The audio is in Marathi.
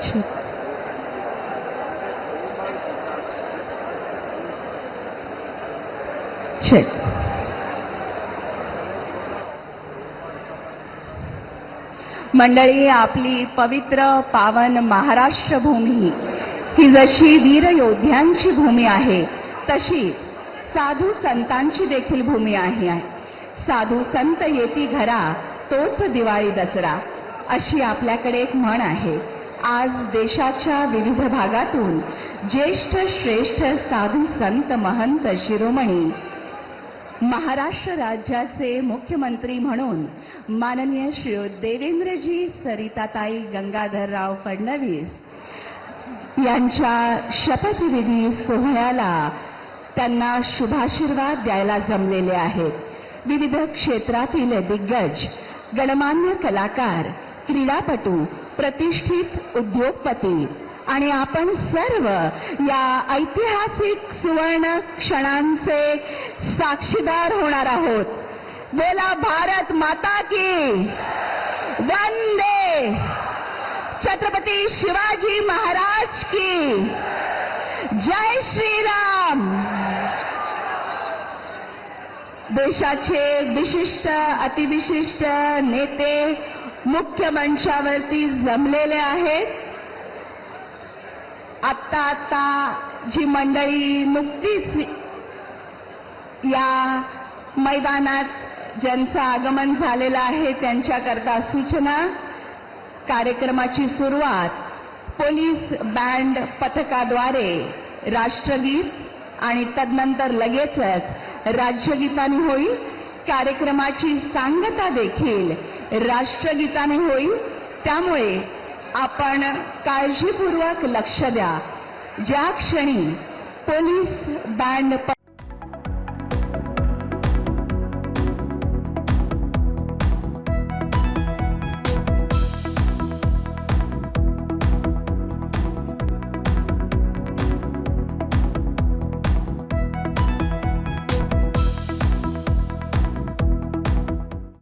छे. मंडळी आपली पवित्र पावन महाराष्ट्र भूमी ही जशी वीर योद्ध्यांची भूमी आहे तशी साधू संतांची देखील भूमी आहे. साधू संत येती घरा तोच दिवाळी दसरा अशी आपल्याकडे एक म्हण आहे. आज देशाच्या विविध भागातून ज्येष्ठ श्रेष्ठ साधू संत महंत शिरोमणी महाराष्ट्र राज्याचे मुख्यमंत्री म्हणून माननीय श्री देवेंद्रजी सरिताताई गंगाधरराव फडणवीस यांच्या शपथविधी सोहळ्याला त्यांना शुभाशीर्वाद द्यायला जमलेले आहेत. विविध क्षेत्रातील दिग्गज गणमान्य कलाकार क्रीडापटू प्रतिष्ठित उद्योगपती. आणि आपण सर्व या ऐतिहासिक सुवर्ण क्षणांचे साक्षीदार होणार आहोत. बोला भारत माता की. वंदे. छत्रपती शिवाजी महाराज की जय श्रीराम देशाचे विशिष्ट अतिविशिष्ट नेते मुख्य मंचावरती जमलेले आहेत. आत्ता आत्ता जी मंडळी नुकतीच या मैदानात ज्यांचं आगमन झालेलं आहे त्यांच्याकरता सूचना. कार्यक्रमाची सुरुवात पोलीस बँड पथकाद्वारे राष्ट्रगीत आणि तदनंतर लगेचच राज्यगीताने होईल कार्यक्रमाची सांगता देखील राष्ट्रगीताने होईल त्यामुळे आपण काळजीपूर्वक लक्ष द्या. ज्या क्षणी पोलीस बँड